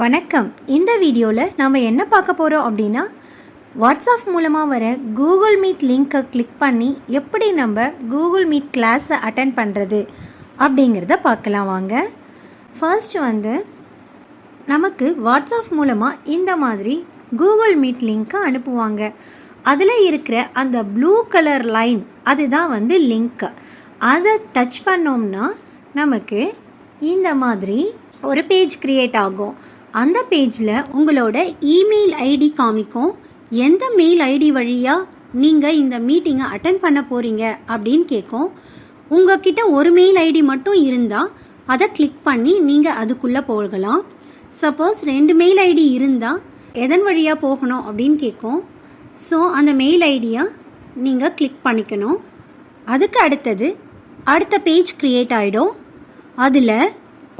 வணக்கம். இந்த வீடியோவில் நாம் என்ன பார்க்க போகிறோம் அப்படின்னா வாட்ஸ்அப் மூலமாக வர கூகுள் மீட் லிங்க்கை கிளிக் பண்ணி எப்படி நம்ம கூகுள் மீட் கிளாஸை அட்டன் பண்ணுறது அப்படிங்கிறத பார்க்கலாம் வாங்க. ஃபர்ஸ்ட் வந்து நமக்கு வாட்ஸ்அப் மூலமாக இந்த மாதிரி கூகுள் மீட் லிங்க்கை அனுப்புவாங்க. அதில் இருக்கிற அந்த ப்ளூ கலர் லைன் அதுதான் வந்து லிங்க்கு அதை டச் பண்ணோம்னா நமக்கு இந்த மாதிரி ஒரு பேஜ் க்ரியேட் ஆகும். அந்த பேஜில் உங்களோட இமெயில் ஐடி காமிக்கும். எந்த மெயில் ஐடி வழியாக நீங்கள் இந்த மீட்டிங்கை அட்டன் பண்ண போகிறீங்க அப்படின்னு கேட்கும் உங்ககிட்ட ஒரு மெயில் ஐடி மட்டும் இருந்தால் அதை கிளிக் பண்ணி நீங்கள் அதுக்குள்ளே போகலாம். சப்போஸ் ரெண்டு மெயில் ஐடி இருந்தால் எதன் வழியாக போகணும் அப்படின்னு கேட்கும் ஸோ அந்த மெயில் ஐடியை நீங்கள் கிளிக் பண்ணிக்கணும். அதுக்கு அடுத்தது அடுத்த பேஜ் க்ரியேட் ஆகிடும் அதில்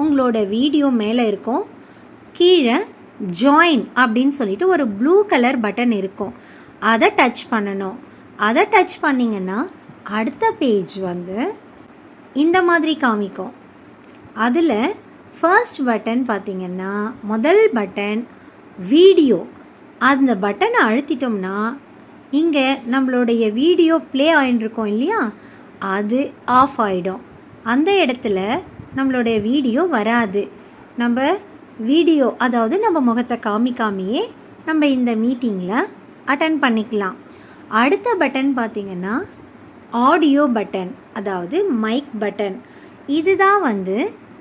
உங்களோட வீடியோ மேலே இருக்கும். கீழே ஜாயின் அப்படின்னு சொல்லிட்டு ஒரு ப்ளூ கலர் பட்டன் இருக்கும். அதை டச் பண்ணணும். அதை டச் பண்ணிங்கன்னா அடுத்த பேஜ் வந்து இந்த மாதிரி காமிக்கும். அதில் ஃபர்ஸ்ட் பட்டன் பார்த்தீங்கன்னா முதல் பட்டன் வீடியோ அந்த பட்டனை அழுத்திட்டோம்னா இங்கே நம்மளுடைய வீடியோ ப்ளே ஆகிட்டுருக்கோம் இல்லையா? அது ஆஃப் ஆகிடும் அந்த இடத்துல நம்மளுடைய வீடியோ வராது. நம்ம வீடியோ அதாவது நம்ம முகத்தை காமிக்காமையே நம்ம இந்த மீட்டிங்கில் அட்டன் பண்ணிக்கலாம். அடுத்த பட்டன் பார்த்திங்கன்னா ஆடியோ பட்டன் அதாவது மைக் பட்டன் இதுதான் வந்து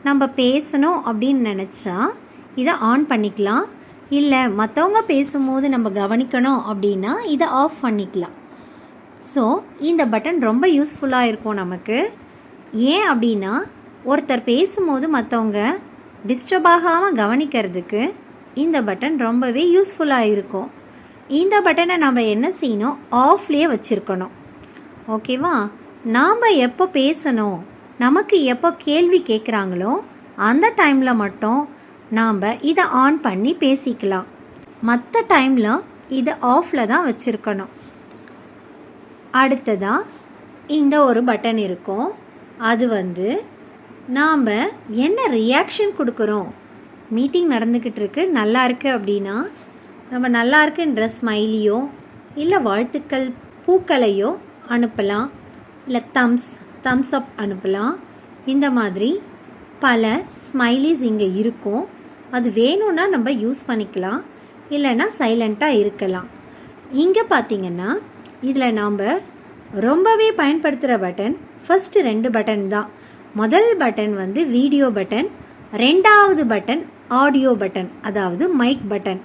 நம்ம பேசணும் அப்படின்னு நினச்சா இதை ஆன் பண்ணிக்கலாம். இல்லை மற்றவங்க பேசும்போது நம்ம கவனிக்கணும் அப்படின்னா இதை ஆஃப் பண்ணிக்கலாம். ஸோ இந்த பட்டன் ரொம்ப யூஸ்ஃபுல்லாக இருக்கும் நமக்கு. ஏன் அப்படின்னா ஒருத்தர் பேசும்போது மற்றவங்க டிஸ்டர்ப் ஆகாமல் கவனிக்கிறதுக்கு இந்த பட்டன் ரொம்பவே யூஸ்ஃபுல்லாக இருக்கும். இந்த பட்டனை நம்ம என்ன செய்யணும்? ஆஃப்லேயே வச்சுருக்கணும். ஓகேவா நாம் எப்போ பேசணும்? நமக்கு எப்போ கேள்வி கேட்குறாங்களோ அந்த டைமில் மட்டும் நாம் இதை ஆன் பண்ணி பேசிக்கலாம். மற்ற டைமில் இதை ஆஃபில் தான் வச்சுருக்கணும். அடுத்ததாக இந்த ஒரு பட்டன் இருக்கும். அது வந்து நாம் என்ன ரியாக்ஷன் கொடுக்குறோம்? மீட்டிங் நடந்துக்கிட்டு இருக்கு நல்லா இருக்கு அப்படின்னா நம்ம நல்லா இருக்குன்ற ஸ்மைலியோ இல்லை வாழ்த்துக்கள் பூக்களையோ அனுப்பலாம். இல்லை தம்ஸ் தம்ஸ் அப் அனுப்பலாம். இந்த மாதிரி பல ஸ்மைலிஸ் இங்கே இருக்கும். அது வேணும்னா நம்ம யூஸ் பண்ணிக்கலாம். இல்லைன்னா சைலண்ட்டாக இருக்கலாம். இங்கே பார்த்தீங்கன்னா இதில் நாம் ரொம்பவே பயன்படுத்துகிற பட்டன் ஃபஸ்ட்டு ரெண்டு பட்டன் தான். முதல் பட்டன் வந்து வீடியோ பட்டன் ரெண்டாவது பட்டன் ஆடியோ பட்டன் அதாவது மைக் பட்டன்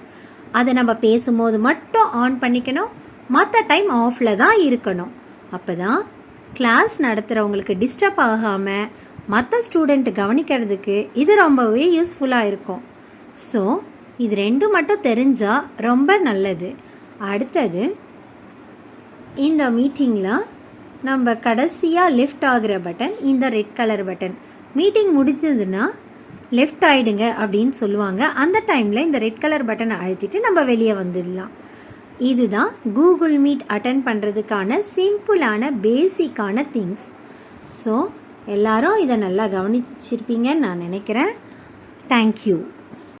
அதை நம்ம பேசும்போது மட்டும் ஆன் பண்ணிக்கணும். மற்ற டைம் ஆஃபில் தான் இருக்கணும். அப்போ தான் கிளாஸ் நடத்துகிறவங்களுக்கு டிஸ்டர்ப் ஆகாமல் மற்ற ஸ்டூடெண்ட் கவனிக்கிறதுக்கு இது ரொம்பவே யூஸ்ஃபுல்லாக இருக்கும். ஸோ இது ரெண்டு மட்டும் தெரிஞ்சால் ரொம்ப நல்லது. அடுத்தது இந்த மீட்டிங்கில் நம்ம கடைசியாக லெஃப்ட் ஆகிற பட்டன் இந்த ரெட் கலர் பட்டன் மீட்டிங் முடிஞ்சதுன்னா லெஃப்ட் ஆகிடுங்க அப்படின்னு சொல்லுவாங்க. அந்த டைமில் இந்த ரெட் கலர் பட்டனை அழுத்திட்டு நம்ம வெளியே வந்துடலாம். இதுதான் கூகுள் மீட் அட்டன் பண்ணுறதுக்கான சிம்பிளான பேசிக்கான திங்ஸ் ஸோ எல்லாரும் இதை நல்லா கவனிச்சிருப்பீங்கன்னு நான் நினைக்கிறேன். தேங்க்யூ